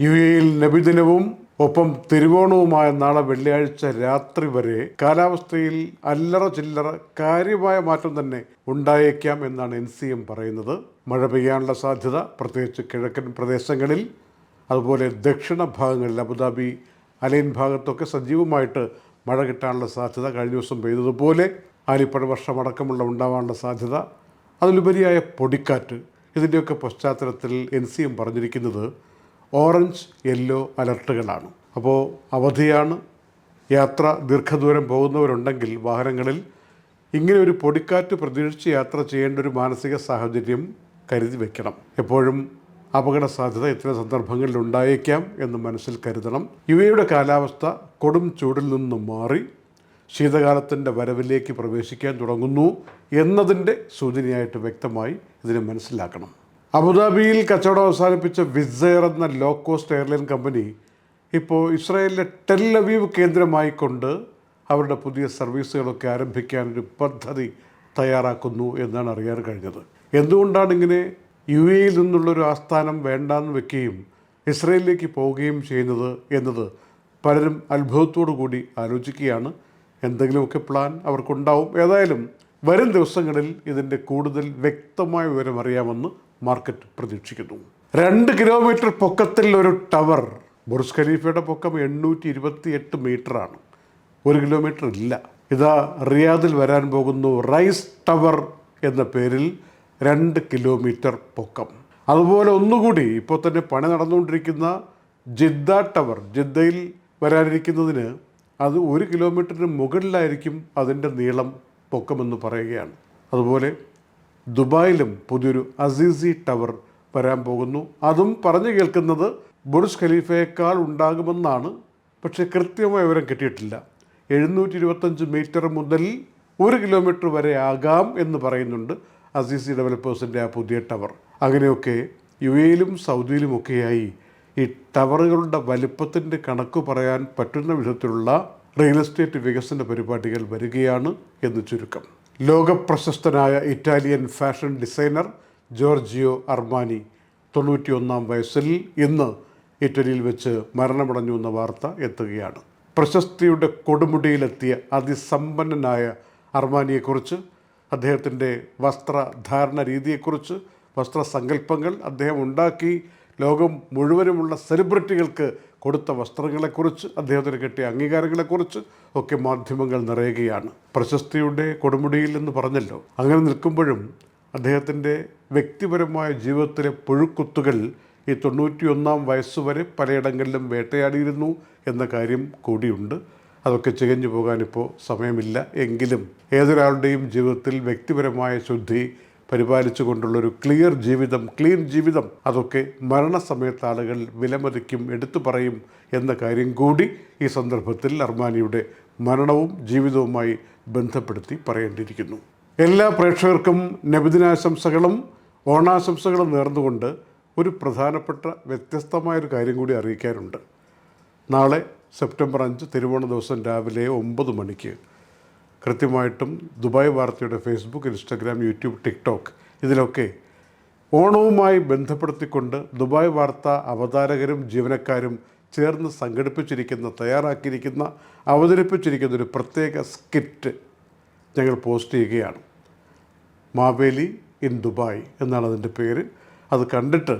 U എയിൽ നബിദിനവും ഒപ്പം തിരുവോണവുമായ നാളെ വെള്ളിയാഴ്ച രാത്രി വരെ കാലാവസ്ഥയിൽ അല്ലറ ചില്ലറ കാര്യമായ മാറ്റം തന്നെ ഉണ്ടായേക്കാം എന്നാണ് എൻ സി എം പറയുന്നത്. മഴ പെയ്യാനുള്ള സാധ്യത പ്രത്യേകിച്ച് കിഴക്കൻ പ്രദേശങ്ങളിൽ അതുപോലെ ദക്ഷിണ ഭാഗങ്ങളിൽ അബുദാബി അലൈൻ ഭാഗത്തൊക്കെ സജീവമായിട്ട് മഴ കിട്ടാനുള്ള സാധ്യത കഴിഞ്ഞ ദിവസം പെയ്തതുപോലെ ആലിപ്പഴ വർഷമടക്കമുള്ള ഉണ്ടാവാനുള്ള സാധ്യത അതിലുപരിയായ പൊടിക്കാറ്റ് ഇതിന്റെയൊക്കെ പശ്ചാത്തലത്തിൽ എൻ സി എം പറഞ്ഞിരിക്കുന്നത് ഓറഞ്ച് യെല്ലോ അലർട്ടുകളാണ്. അപ്പോൾ അവധിയാണ്. യാത്ര ദീർഘദൂരം പോകുന്നവരുണ്ടെങ്കിൽ വാഹനങ്ങളിൽ ഇങ്ങനെ ഒരു പൊടിക്കാറ്റ് പ്രതീക്ഷിച്ച് യാത്ര ചെയ്യേണ്ട ഒരു മാനസിക സാഹചര്യം കരുതി വെക്കണം. എപ്പോഴും അപകട സാധ്യത ഇത്തരം സന്ദർഭങ്ങളിൽ ഉണ്ടായേക്കാം എന്ന് മനസ്സിൽ കരുതണം. ഇവയുടെ കാലാവസ്ഥ കൊടും ചൂടിൽ നിന്നും മാറി ശീതകാലത്തിന്റെ വരവിലേക്ക് പ്രവേശിക്കാൻ തുടങ്ങുന്നു എന്നതിന്റെ സൂചനയായിട്ട് വ്യക്തമായി ഇതിനെ മനസ്സിലാക്കണം. അബുദാബിയിൽ കച്ചവടം അവസാനിപ്പിച്ച വിസയർ എന്ന ലോ കോസ്റ്റ് എയർലൈൻ കമ്പനി ഇപ്പോൾ ഇസ്രായേലിലെ ടെല്ലവീവ് കേന്ദ്രമായിക്കൊണ്ട് അവരുടെ പുതിയ സർവീസുകളൊക്കെ ആരംഭിക്കാൻ ഒരു പദ്ധതി തയ്യാറാക്കുന്നു എന്നാണ് അറിയാൻ കഴിഞ്ഞത്. എന്തുകൊണ്ടാണ് ഇങ്ങനെ യു എയിൽ നിന്നുള്ളൊരു ആസ്ഥാനം വേണ്ടാന്ന് വെക്കുകയും ഇസ്രയേലിലേക്ക് പോവുകയും ചെയ്യുന്നത് എന്നത് പലരും അത്ഭുതത്തോടു കൂടി ആലോചിക്കുകയാണ്. എന്തെങ്കിലുമൊക്കെ പ്ലാൻ അവർക്കുണ്ടാവും. ഏതായാലും വരും ദിവസങ്ങളിൽ ഇതിന്റെ കൂടുതൽ വ്യക്തമായ വിവരം അറിയാമെന്ന് മാർക്കറ്റ് പ്രതീക്ഷിക്കുന്നു. രണ്ട് കിലോമീറ്റർ പൊക്കത്തിൽ ഒരു ടവർ ബുർസ് ഖലീഫയുടെ പൊക്കം എണ്ണൂറ്റി ഇരുപത്തി എട്ട് മീറ്ററാണ്. ഒരു കിലോമീറ്റർ ഇല്ല. ഇതാ റിയാദിൽ വരാൻ പോകുന്നു റൈസ് ടവർ എന്ന പേരിൽ രണ്ട് കിലോമീറ്റർ പൊക്കം. അതുപോലെ ഒന്നുകൂടി ഇപ്പോൾ തന്നെ പണി നടന്നുകൊണ്ടിരിക്കുന്ന ജിദ്ദ ടവർ ജിദ്ദയിൽ വരാനിരിക്കുന്നതിന് അത് ഒരു കിലോമീറ്ററിന് മുകളിലായിരിക്കും അതിന്റെ നീളം പൊക്കമെന്ന് പറയുകയാണ്. അതുപോലെ ദുബായിലും പുതിയൊരു അസീസി ടവർ വരാൻ പോകുന്നു. അതും പറഞ്ഞു കേൾക്കുന്നത് ബുർജ് ഖലീഫയേക്കാൾ ഉണ്ടാകുമെന്നാണ്. പക്ഷേ കൃത്യമായ വിവരം കിട്ടിയിട്ടില്ല. എഴുന്നൂറ്റി ഇരുപത്തഞ്ച് മീറ്റർ മുതൽ ഒരു കിലോമീറ്റർ വരെ ആകാം എന്ന് പറയുന്നുണ്ട് അസീസി ഡെവലപ്പേഴ്സിന്റെ ആ പുതിയ ടവർ. അങ്ങനെയൊക്കെ യു എയിലും സൗദിയിലുമൊക്കെയായി ഈ ടവറുകളുടെ വലിപ്പത്തിന്റെ കണക്ക് പറയാൻ പറ്റുന്ന വിധത്തിലുള്ള റിയൽ എസ്റ്റേറ്റ് വികസന പരിപാടികൾ വരികയാണ് എന്ന് ചുരുക്കം. ലോകപ്രശസ്തനായ Italian fashion designer Giorgio Armani തൊണ്ണൂറ്റിയൊന്നാം വയസ്സിൽ ഇന്ന് ഇറ്റലിയിൽ വെച്ച് മരണമടഞ്ഞു എന്ന വാർത്ത എത്തുകയാണ്. പ്രശസ്തിയുടെ കൊടുമുടിയിലെത്തിയ അതിസമ്പന്നനായ അർമാനിയെക്കുറിച്ച് അദ്ദേഹത്തിന്റെ വസ്ത്രധാരണ രീതിയെക്കുറിച്ച് വസ്ത്രസങ്കല്പങ്ങൾ അദ്ദേഹം ഉണ്ടാക്കി ലോകം മുഴുവനുമുള്ള സെലിബ്രിറ്റികൾക്ക് കൊടുത്ത വസ്ത്രങ്ങളെക്കുറിച്ച് അദ്ദേഹത്തിന് കിട്ടിയ അംഗീകാരങ്ങളെക്കുറിച്ച് ഒക്കെ മാധ്യമങ്ങൾ നിറയുകയാണ്. പ്രശസ്തിയുടെ കൊടുമുടിയിൽ എന്ന് പറഞ്ഞല്ലോ. അങ്ങനെ നിൽക്കുമ്പോഴും അദ്ദേഹത്തിന്റെ വ്യക്തിപരമായ ജീവിതത്തിലെ പുഴുക്കുത്തുകൾ ഈ തൊണ്ണൂറ്റിയൊന്നാം വയസ്സുവരെ പലയിടങ്ങളിലും വേട്ടയാടിയിരുന്നു എന്ന കാര്യം കൂടിയുണ്ട്. അതൊക്കെ ചികഞ്ഞു പോകാനിപ്പോൾ സമയമില്ല. എങ്കിലും ഏതൊരാളുടെയും ജീവിതത്തിൽ വ്യക്തിപരമായ ശുദ്ധി പരിപാലിച്ചു കൊണ്ടുള്ളൊരു ക്ലിയർ ജീവിതം ക്ലീൻ ജീവിതം അതൊക്കെ മരണസമയത്ത് ആളുകൾ വിലമതിക്കും എടുത്തു പറയും എന്ന കാര്യം കൂടി ഈ സന്ദർഭത്തിൽ അർമാനിയുടെ മരണവും ജീവിതവുമായി ബന്ധപ്പെടുത്തി പറയേണ്ടിയിരിക്കുന്നു. എല്ലാ പ്രേക്ഷകർക്കും നബിദിനാശംസകളും ഓണാശംസകളും നേർന്നുകൊണ്ട് ഒരു പ്രധാനപ്പെട്ട വ്യത്യസ്തമായൊരു കാര്യം കൂടി അറിയിക്കാറുണ്ട് നാളെ സെപ്റ്റംബർ അഞ്ച് തിരുവോണ ദിവസം രാവിലെ ഒമ്പത് മണിക്ക് കൃത്യമായിട്ടും ദുബായ് വാർത്തയുടെ ഫേസ്ബുക്ക് ഇൻസ്റ്റഗ്രാം യൂട്യൂബ് ടിക്ടോക്ക് ഇതിലൊക്കെ ഓണവുമായി ബന്ധപ്പെടുത്തിക്കൊണ്ട് ദുബായ് വാർത്ത അവതാരകരും ജീവനക്കാരും ചേർന്ന് സംഘടിപ്പിച്ചിരിക്കുന്ന തയ്യാറാക്കിയിരിക്കുന്ന അവതരിപ്പിച്ചിരിക്കുന്ന ഒരു പ്രത്യേക സ്കിറ്റ് ഞങ്ങൾ പോസ്റ്റ് ചെയ്യുകയാണ്. മാവേലി ഇൻ ദുബായ് എന്നാണ് അതിന്റെ പേര്. അത് കണ്ടിട്ട്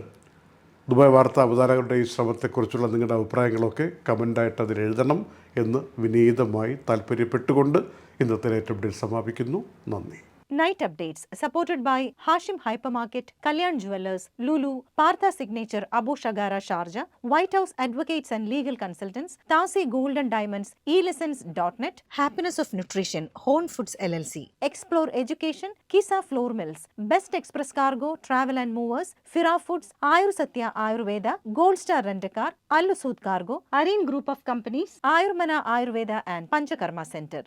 ദുബായ് വാർത്താ അവതാരകരുടെ ഈ ശ്രമത്തെക്കുറിച്ചുള്ള നിങ്ങളുടെ അഭിപ്രായങ്ങളൊക്കെ കമന്റായിട്ട് അതിൽ എഴുതണം എന്ന് വിനീതമായി താല്പര്യപ്പെട്ടുകൊണ്ട് ഇന്നത്തെ ലേറ്റം ഡേറ്റ് സമാപിക്കുന്നു നന്ദി Night updates supported by Hashim Hypermarket, Kalyan Jewelers, Lulu, Partha Signature, Abu Shagara Sharjah, White House Advocates and Legal Consultants, Tasi Golden Diamonds, eLessons.net, Happiness of Nutrition, Horn Foods LLC, Explore Education, Kisa Floor Mills, Best Express Cargo, Travel and Movers, Fira Foods, Ayur Satya Ayurveda, Gold Star Rent-A-Car, Allusud Cargo, Areen Group of Companies, Ayurmana Ayurveda and Panchakarma Center.